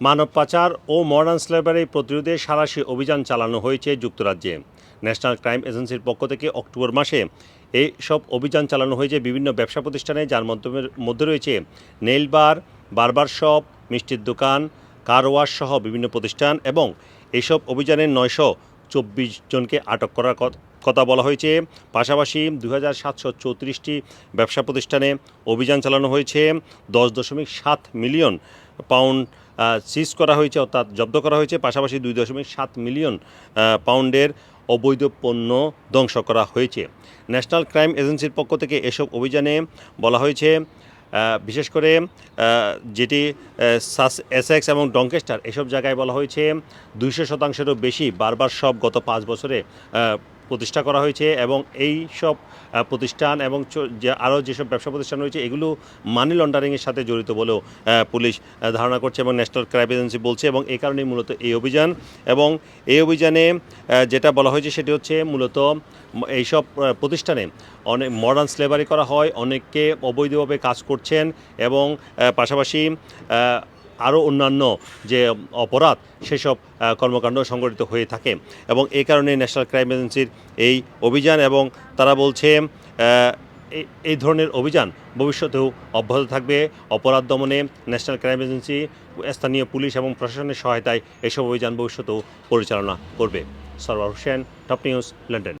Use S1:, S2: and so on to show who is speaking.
S1: মানব পাচার ও modern slavery প্রতিরোধে সারাশি অভিযান চালানো হয়েছে যুক্তরাজ্যে। ন্যাশনাল ক্রাইম এজেন্সির পক্ষ থেকে অক্টোবর মাসে এই সব অভিযান চালানো হয়েছে বিভিন্ন ব্যবসা প্রতিষ্ঠানে, যার মাধ্যমে, মধ্যে রয়েছে নেইল বার, বারবার শপ, মিষ্টির দোকান, কার ওয়াশ সহ বিভিন্ন প্রতিষ্ঠান এবং এইসব অভিযানে নয়শো চব্বিশ জনকে আটক করার কথা বলা হয়েছে। পাশাপাশি দু হাজার সাতশো চৌত্রিশটি ব্যবসা প্রতিষ্ঠানে অভিযান চালানো হয়েছে। দশ দশমিক সাত মিলিয়ন পাউন্ড সিজ করা হয়েছে, অর্থাৎ জব্দ করা হয়েছে। পাশাপাশি দুই দশমিক সাত মিলিয়ন পাউন্ডের অবৈধ পণ্য ধ্বংস করা হয়েছে। ন্যাশনাল ক্রাইম এজেন্সির পক্ষ থেকে এসব অভিযানে বলা হয়েছে বিশেষ করে যেটি সাস, এসএক্স এবং ডঙ্কেস্টার এসব জায়গায় বলা হয়েছে, দুইশো শতাংশেরও বেশি বারবার সব গত পাঁচ বছরে প্রতিষ্ঠা করা হয়েছে এবং এই সব প্রতিষ্ঠান এবং আরও যেসব ব্যবসা প্রতিষ্ঠান রয়েছে, এগুলো মানি লন্ডারিংয়ের সাথে জড়িত বলেও পুলিশ ধারণা করছে এবং ন্যাশনাল ক্রাইম এজেন্সি বলছে এবং এই কারণেই মূলত এই অভিযান এবং এই অভিযানে যেটা বলা হয়েছে সেটি হচ্ছে মূলত এইসব প্রতিষ্ঠানে অনেক মডার্ন স্লেভারি করা হয়, অনেককে অবৈধভাবে কাজ করছেন এবং পাশাপাশি আরও অন্যান্য যে অপরাধ, সেসব কর্মকাণ্ড সংগঠিত হয়ে থাকে। এবং এই কারণে ন্যাশনাল ক্রাইম এজেন্সির এই অভিযান এবং তারা বলছে এই- ধরনের অভিযান ভবিষ্যতেও অব্যাহত থাকবে। অপরাধ দমনে ন্যাশনাল ক্রাইম এজেন্সি স্থানীয় পুলিশ এবং প্রশাসনের সহায়তায় এসব অভিযান ভবিষ্যতেও পরিচালনা করবে। Sarwar Hossain top news London